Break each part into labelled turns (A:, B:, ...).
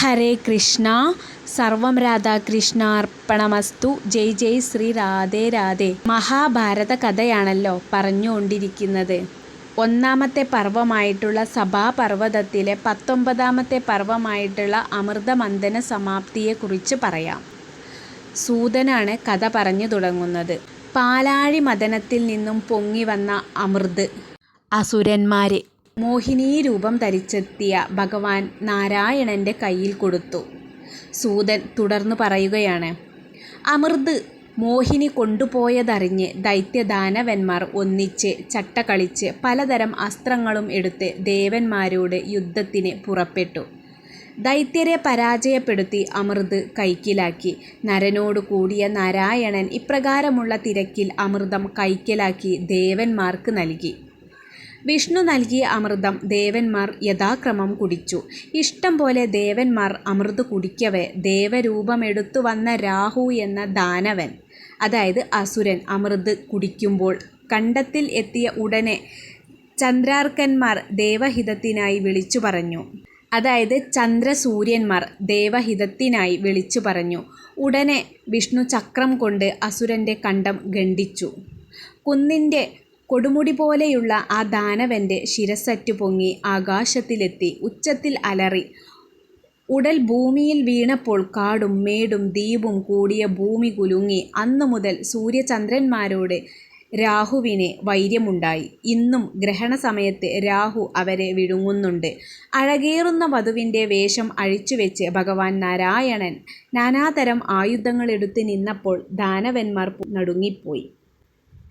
A: ഹരേ കൃഷ്ണ. സർവം രാധാകൃഷ്ണാർപ്പണമസ്തു ജയ് ജയ് ശ്രീ രാധേ രാധേ. മഹാഭാരത കഥയാണല്ലോ പറഞ്ഞുകൊണ്ടിരിക്കുന്നത്. ഒന്നാമത്തെ പർവമായിട്ടുള്ള സഭാപർവതത്തിലെ പത്തൊമ്പതാമത്തെ പർവമായിട്ടുള്ള അമൃതമന്ദന സമാപ്തിയെക്കുറിച്ച് പറയാം. സൂതനാണ് കഥ പറഞ്ഞു തുടങ്ങുന്നത്. പാലാഴി മദനത്തിൽ നിന്നും പൊങ്ങി വന്ന അമൃത്. അസുരന്മാരെ മോഹിനീ രൂപം ധരിച്ചെത്തിയ ഭഗവാൻ നാരായണന്റെ കയ്യിൽ കൊടുത്തു. സൂതൻ തുടർന്ന് പറയുകയാണ് അമൃത് മോഹിനി കൊണ്ടുപോയതറിഞ്ഞ് ദൈത്യദാനവന്മാർ ഒന്നിച്ച് ചട്ട കളിച്ച് പലതരം അസ്ത്രങ്ങളും എടുത്ത് ദേവന്മാരോട് യുദ്ധത്തിന് പുറപ്പെട്ടു. ദൈത്യരെ പരാജയപ്പെടുത്തി അമൃത് കൈക്കിലാക്കി. നരനോട് കൂടിയ നാരായണൻ ഇപ്രകാരമുള്ള തിരക്കിൽ അമൃതം കൈക്കലാക്കി ദേവന്മാർക്ക് നൽകി. വിഷ്ണു നൽകിയ അമൃതം ദേവന്മാർ യഥാക്രമം കുടിച്ചു. ഇഷ്ടം പോലെ ദേവന്മാർ അമൃത് കുടിക്കവേ ദേവരൂപമെടുത്തു വന്ന രാഹു എന്ന ദാനവൻ. അതായത് അസുരൻ അമൃത് കുടിക്കുമ്പോൾ കണ്ടത്തിൽ എത്തിയ ഉടനെ ചന്ദ്രാർക്കന്മാർ ദേവഹിതത്തിനായി വിളിച്ചു പറഞ്ഞു. അതായത് ചന്ദ്രസൂര്യന്മാർ ദേവഹിതത്തിനായി വിളിച്ചു പറഞ്ഞു. ഉടനെ വിഷ്ണു ചക്രം കൊണ്ട് അസുരന്റെ കണ്ടം ഖണ്ഡിച്ചു. കുന്നിന്റെ കൊടുമുടി പോലെയുള്ള ആ ദാനവന്റെ ശിരസറ്റു പൊങ്ങി ആകാശത്തിലെത്തി ഉച്ചത്തിൽ അലറി. ഉടൽ ഭൂമിയിൽ വീണപ്പോൾ കാടും മേടും ദ്വീപും കൂടിയ ഭൂമി കുലുങ്ങി. അന്നു മുതൽ സൂര്യചന്ദ്രന്മാരോട് രാഹുവിന് വൈര്യമുണ്ടായി. ഇന്നും ഗ്രഹണ സമയത്ത് രാഹു അവരെ വിഴുങ്ങുന്നുണ്ട്. അഴകേറുന്ന വധുവിന്റെ വേഷം അഴിച്ചുവെച്ച് ഭഗവാൻ നാരായണൻ നാനാതരം ആയുധങ്ങളെടുത്ത് നിന്നപ്പോൾ ദാനവന്മാർ നടുങ്ങിപ്പോയി.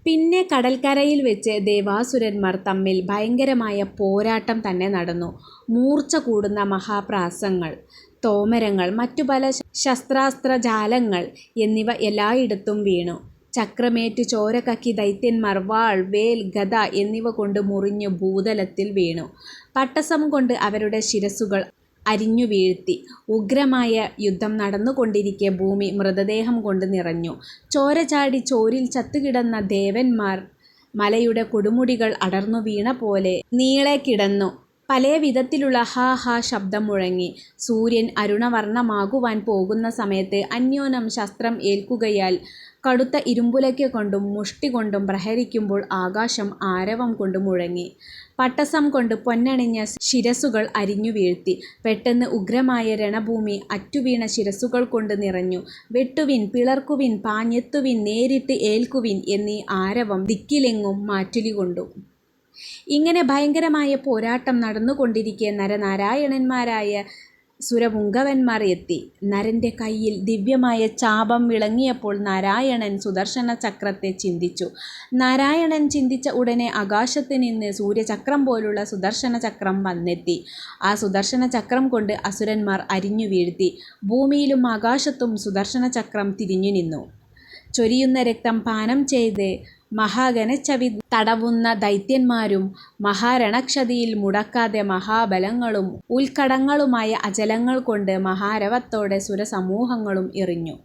A: പിന്നെ കടൽക്കരയിൽ വെച്ച് ദേവാസുരന്മാർ തമ്മിൽ ഭയങ്കരമായ പോരാട്ടം തന്നെ നടന്നു. മൂർച്ച കൂടുന്ന മഹാപ്രാസങ്ങൾ തോമരങ്ങൾ മറ്റു പല ശസ്ത്രാസ്ത്ര ജാലങ്ങൾ എന്നിവ എല്ലായിടത്തും വീണു. ചക്രമേറ്റ് ചോരക്കക്കി ദൈത്യന്മാർ വാൾ വേൽ ഗദ എന്നിവ കൊണ്ട് മുറിഞ്ഞു ഭൂതലത്തിൽ വീണു. പട്ടസം കൊണ്ട് അവരുടെ ശിരസ്സുകൾ അരിഞ്ഞു വീഴ്ത്തി. ഉഗ്രമായ യുദ്ധം നടന്നുകൊണ്ടിരിക്കെ ഭൂമി മൃതദേഹം കൊണ്ട് നിറഞ്ഞു. ചോര ചാടി ചോരിൽ ചത്തുകിടന്ന ദേവന്മാർ മലയുടെ കൊടുമുടികൾ അടർന്നു വീണ പോലെ നീളെ കിടന്നു. പല വിധത്തിലുള്ള ഹാ ഹാ ശബ്ദം മുഴങ്ങി. സൂര്യൻ അരുണവർണമാകുവാൻ പോകുന്ന സമയത്ത് അന്യോനം ശസ്ത്രം ഏൽക്കുകയാൽ കടുത്ത ഇരുമ്പുലയ്ക്ക് കൊണ്ടും മുഷ്ടി കൊണ്ടും പ്രഹരിക്കുമ്പോൾ ആകാശം ആരവം കൊണ്ട് മുഴങ്ങി. പട്ടസം കൊണ്ട് പൊന്നണിഞ്ഞ ശിരസുകൾ അരിഞ്ഞു വീഴ്ത്തി. പെട്ടെന്ന് ഉഗ്രമായ രണഭൂമി അറ്റുവീണ ശിരസുകൾ കൊണ്ട് നിറഞ്ഞു. വെട്ടുവിൻ പിളർക്കുവിൻ പാഞ്ഞെത്തുവിൻ നേരിട്ട് ഏൽക്കുവിൻ എന്നീ ആരവം ദിക്കിലെങ്ങും മാറ്റുലി കൊണ്ടു. ഇങ്ങനെ ഭയങ്കരമായ പോരാട്ടം നടന്നുകൊണ്ടിരിക്കെ നരനാരായണന്മാരായ സുരപുങ്കവന്മാർ എത്തി നരന്റെ കയ്യിൽ ദിവ്യമായ ചാപം വിളങ്ങിയപ്പോൾ നാരായണൻ സുദർശന ചക്രത്തെ ചിന്തിച്ചു. നാരായണൻ ചിന്തിച്ച ഉടനെ ആകാശത്ത് നിന്ന് സൂര്യചക്രം പോലുള്ള സുദർശന ചക്രം വന്നെത്തി. ആ സുദർശന ചക്രം കൊണ്ട് അസുരന്മാർ അരിഞ്ഞു വീഴ്ത്തി. ഭൂമിയിലും ആകാശത്തും സുദർശന ചക്രം തിരിഞ്ഞു നിന്നു. ചൊരിയുന്ന രക്തം പാനം ചെയ്ത് മഹാഗനച്ചവി തടവുന്ന ദൈത്യന്മാരും മഹാരണക്ഷതിയിൽ മുടക്കാതെ മഹാബലങ്ങളും ഉൽക്കടങ്ങളുമായ അചലങ്ങൾ കൊണ്ട് മഹാരവത്തോടെ സുരസമൂഹങ്ങളും എറിഞ്ഞു.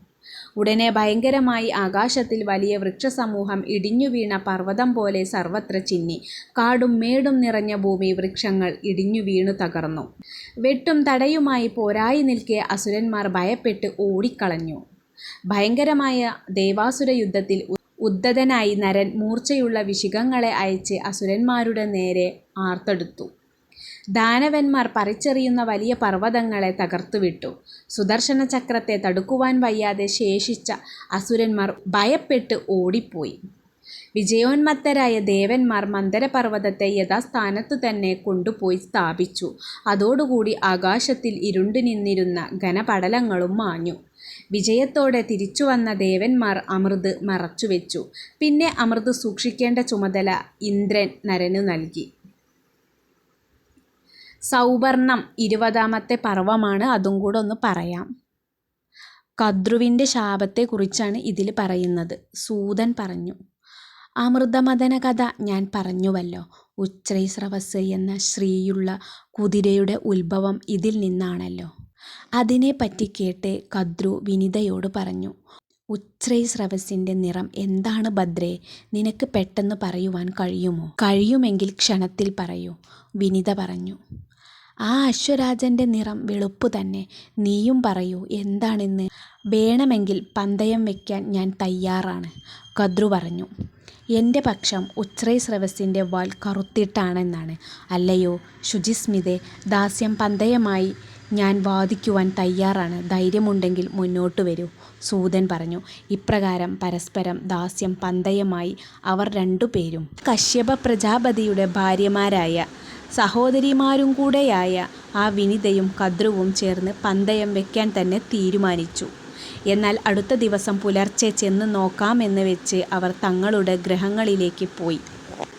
A: ഉടനെ ഭയങ്കരമായി ആകാശത്തിൽ വലിയ വൃക്ഷസമൂഹം ഇടിഞ്ഞു വീണ പർവതം പോലെ സർവത്ര ചിന്നി. കാടും മേടും നിറഞ്ഞ ഭൂമി വൃക്ഷങ്ങൾ ഇടിഞ്ഞു വീണു തകർന്നു. വെട്ടും തടയുമായി പോരായി നിൽക്കെ അസുരന്മാർ ഭയപ്പെട്ട് ഓടിക്കളഞ്ഞു. ഭയങ്കരമായ ദേവാസുര യുദ്ധത്തിൽ ഉദ്ധതനായി നരൻ മൂർച്ചയുള്ള വിശിഖങ്ങളെ അയച്ച് അസുരന്മാരുടെ നേരെ ആർത്തെടുത്തു. ദാനവന്മാർ പറിച്ചെറിയുന്ന വലിയ പർവതങ്ങളെ തകർത്തുവിട്ടു. സുദർശന ചക്രത്തെ തടുക്കുവാൻ വയ്യാതെ ശേഷിച്ച അസുരന്മാർ ഭയപ്പെട്ട് ഓടിപ്പോയി. വിജയോന്മത്തരായ ദേവന്മാർ മന്ദരപർവതത്തെ യഥാസ്ഥാനത്തു തന്നെ കൊണ്ടുപോയി സ്ഥാപിച്ചു. അതോടുകൂടി ആകാശത്തിൽ ഇരുണ്ടു നിന്നിരുന്ന ഘനപടലങ്ങളും മാഞ്ഞു. വിജയത്തോടെ തിരിച്ചു വന്ന ദേവന്മാർ അമൃത് മറച്ചുവെച്ചു. പിന്നെ അമൃത് സൂക്ഷിക്കേണ്ട ചുമതല ഇന്ദ്രൻ നരനു നൽകി. സൗവർണം ഇരുപതാമത്തെ പർവമാണ് അതും കൂടെ ഒന്ന് പറയാം. കദ്രുവിന്റെ ശാപത്തെക്കുറിച്ചാണ് ഇതിൽ പറയുന്നത്. സൂതൻ പറഞ്ഞു അമൃതമദന കഥ ഞാൻ പറഞ്ഞുവല്ലോ. ഉച്ഛ്രൈസ്രവസ് എന്ന ശ്രീയുള്ള കുതിരയുടെ ഉത്ഭവം ഇതിൽ നിന്നാണല്ലോ. അതിനെപ്പറ്റി കേട്ട് കദ്രു വിനിതയോട് പറഞ്ഞു ഉച്ഛ്രൈസ്രവസിന്റെ നിറം എന്താണ് ഭദ്രേ നിനക്ക് പെട്ടെന്ന് പറയുവാൻ കഴിയുമോ കഴിയുമെങ്കിൽ ക്ഷണത്തിൽ പറയൂ വിനിത പറഞ്ഞു ആ അശ്വരാജന്റെ നിറം വെളുപ്പ് തന്നെ. നീയും പറയൂ എന്താണെന്ന്. വേണമെങ്കിൽ പന്തയം വയ്ക്കാൻ ഞാൻ തയ്യാറാണ്. കദ്രു പറഞ്ഞു. എന്റെ പക്ഷം ഉച്ഛ്രൈസ്രവസിന്റെ വാൽ കറുത്തിട്ടാണെന്നാണ്. അല്ലയോ ശുചിസ്മിതെ ദാസ്യം പന്തയമായി ഞാൻ വാദിക്കുവാൻ തയ്യാറാണ്. ധൈര്യമുണ്ടെങ്കിൽ മുന്നോട്ട് വരൂ. സൂതൻ പറഞ്ഞു. ഇപ്രകാരം പരസ്പരം ദാസ്യം പന്തയമായി അവർ രണ്ടുപേരും. കശ്യപ പ്രജാപതിയുടെ ഭാര്യമാരായ സഹോദരിമാരും കൂടെയായ ആ വിനിതയും കദ്രുവും ചേർന്ന് പന്തയം വെക്കാൻ തന്നെ തീരുമാനിച്ചു. എന്നാൽ അടുത്ത ദിവസം പുലർച്ചെ ചെന്ന് നോക്കാമെന്ന് വെച്ച് അവർ തങ്ങളുടെ ഗ്രഹങ്ങളിലേക്ക് പോയി.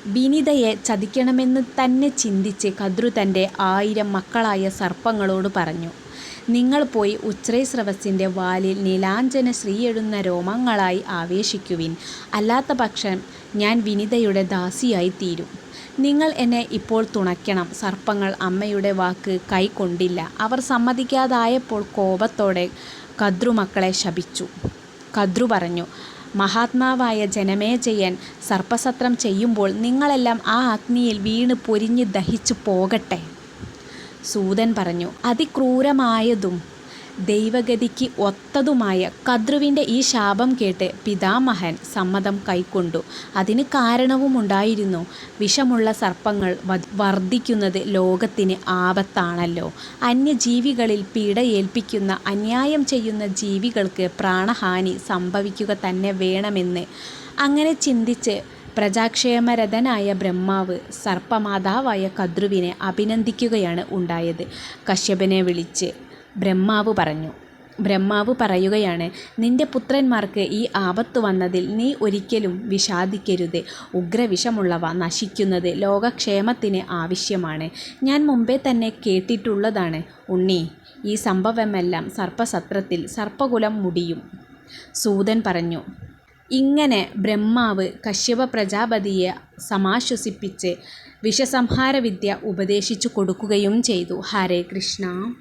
A: വിനിതയെ ചതിക്കണമെന്ന് തന്നെ ചിന്തിച്ച് കദ്രു തന്റെ ആയിരം മക്കളായ സർപ്പങ്ങളോട് പറഞ്ഞു. നിങ്ങൾ പോയി ഉച്ഛ്രൈസ്രവസിന്റെ വാലിൽ നീലാഞ്ജന ശ്രീയെഴുന്ന രോമങ്ങളായി ആവേശിക്കുവിൻ. അല്ലാത്ത പക്ഷം ഞാൻ വിനിതയുടെ ദാസിയായി തീരും നിങ്ങൾ എന്നെ ഇപ്പോൾ തുണയ്ക്കണം. സർപ്പങ്ങൾ അമ്മയുടെ വാക്ക് കൈക്കൊണ്ടില്ല. അവർ സമ്മതിക്കാതായപ്പോൾ കോപത്തോടെ കദ്രു മക്കളെ ശപിച്ചു. കദ്രു പറഞ്ഞു. മഹാത്മാവായ ജനമേജയൻ സർപ്പസത്രം ചെയ്യുമ്പോൾ നിങ്ങളെല്ലാം ആ അഗ്നിയിൽ വീണ് പൊരിഞ്ഞ് ദഹിച്ചു പോകട്ടെ. സൂതൻ പറഞ്ഞു. അതിക്രൂരമായതും ദൈവഗതിക്ക് ഒത്തതുമായ കദ്രുവിന്റെ ഈ ശാപം കേട്ട് പിതാമഹൻ സമ്മതം കൈക്കൊണ്ടു. അതിന് കാരണവുമുണ്ടായിരുന്നു. വിഷമുള്ള സർപ്പങ്ങൾ വർദ്ധിക്കുന്നത് ലോകത്തിന് ആപത്താണല്ലോ. അന്യജീവികളിൽ പീഡയേൽപ്പിക്കുന്ന, അന്യായം ചെയ്യുന്ന ജീവികൾക്ക് പ്രാണഹാനി സംഭവിക്കുക തന്നെ വേണമെന്ന്. അങ്ങനെ ചിന്തിച്ച് പ്രജാക്ഷേമരഥനായ ബ്രഹ്മാവ് സർപ്പമാതാവായ കദ്രുവിനെ അഭിനന്ദിക്കുകയാണ് ഉണ്ടായത്. കശ്യപനെ വിളിച്ച് ബ്രഹ്മാവ് പറഞ്ഞു. ബ്രഹ്മാവ് പറയുകയാണ്. നിന്റെ പുത്രന്മാർക്ക് ഈ ആപത്തു വന്നതിൽ നീ ഒരിക്കലും വിഷാദിക്കരുത്. ഉഗ്രവിഷമുള്ളവ നശിക്കുന്നത് ലോകക്ഷേമത്തിന് ആവശ്യമാണ്. ഞാൻ മുമ്പേ തന്നെ കേട്ടിട്ടുള്ളതാണ് ഉണ്ണി ഈ സംഭവമെല്ലാം സർപ്പസത്രത്തിൽ സർപ്പകുലം മുടിയും. സൂതൻ പറഞ്ഞു. ഇങ്ങനെ ബ്രഹ്മാവ് കശ്യപ പ്രജാപതിയെ സമാശ്വസിപ്പിച്ച് വിഷസംഹാരവിദ്യ ഉപദേശിച്ചു കൊടുക്കുകയും ചെയ്തു. ഹരേ കൃഷ്ണ